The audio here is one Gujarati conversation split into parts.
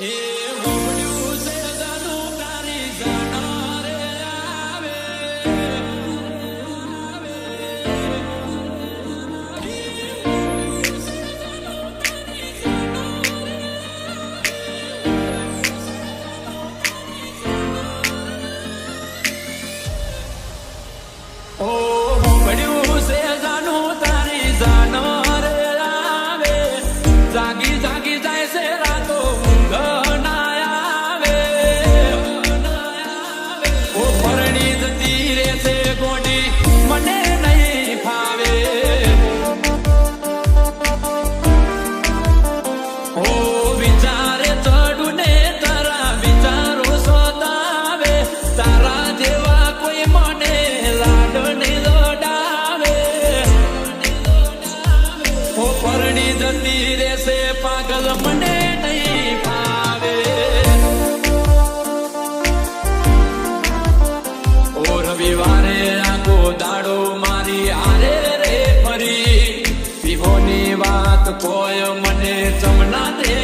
Yeah. જતી રહેશે પાગલ મને નહીં રવિવારે આખો દાડો મારી હારે રે ફરી. વિહોની વાત કોઈ મને ચમના દે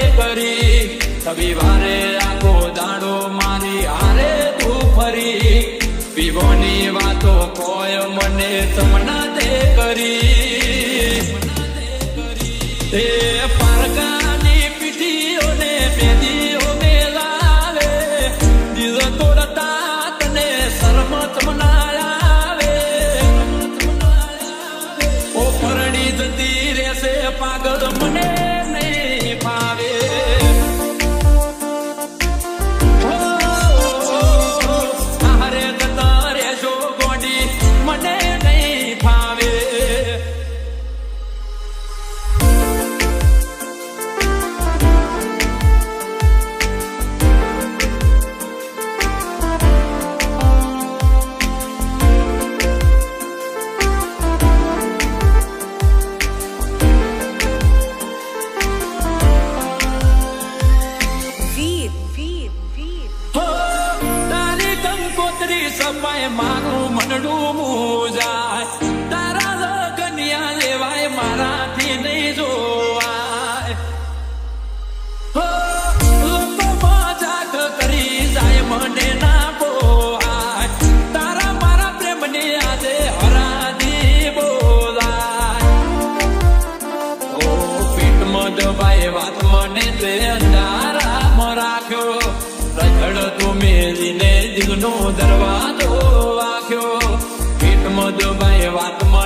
રવિવારે આખો દાડો મારી હારે તું ફરી. વિહોની વાતો કોઈ મને ચમના દે કરી. તે મારું મનડું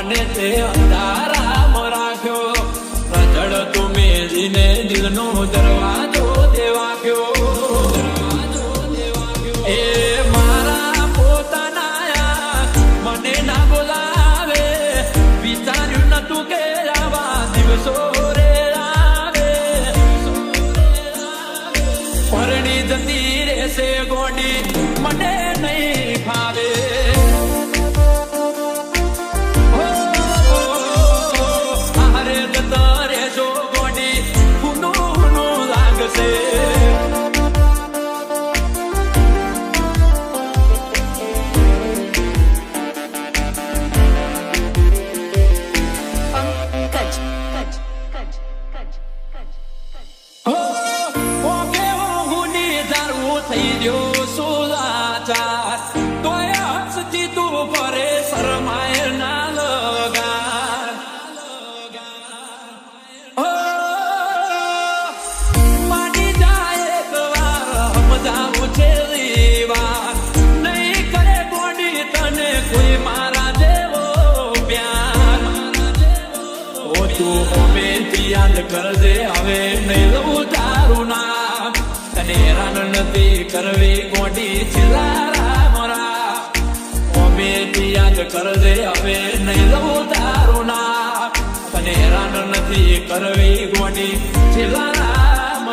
વાત મને થઈ ગયો સુલાચાર તોય હસતી તું ફરે શરમાય ના લગાર ઓ, માની જાય એક નહીં કરે ગોડી તને કોઈ મારા જેવો પ્યાર ઓ તું યાદ કરજે હવે નહીં લઉં તારું નામ. તને હેરાન નથી કરવી ગોડી છેલ્લા રામ રામ હોમેથી યાદ કરજે, હવે નહીં લઉં તારું ના તને હેરાન નથી કરવી ગોડી છેલ્લા રામ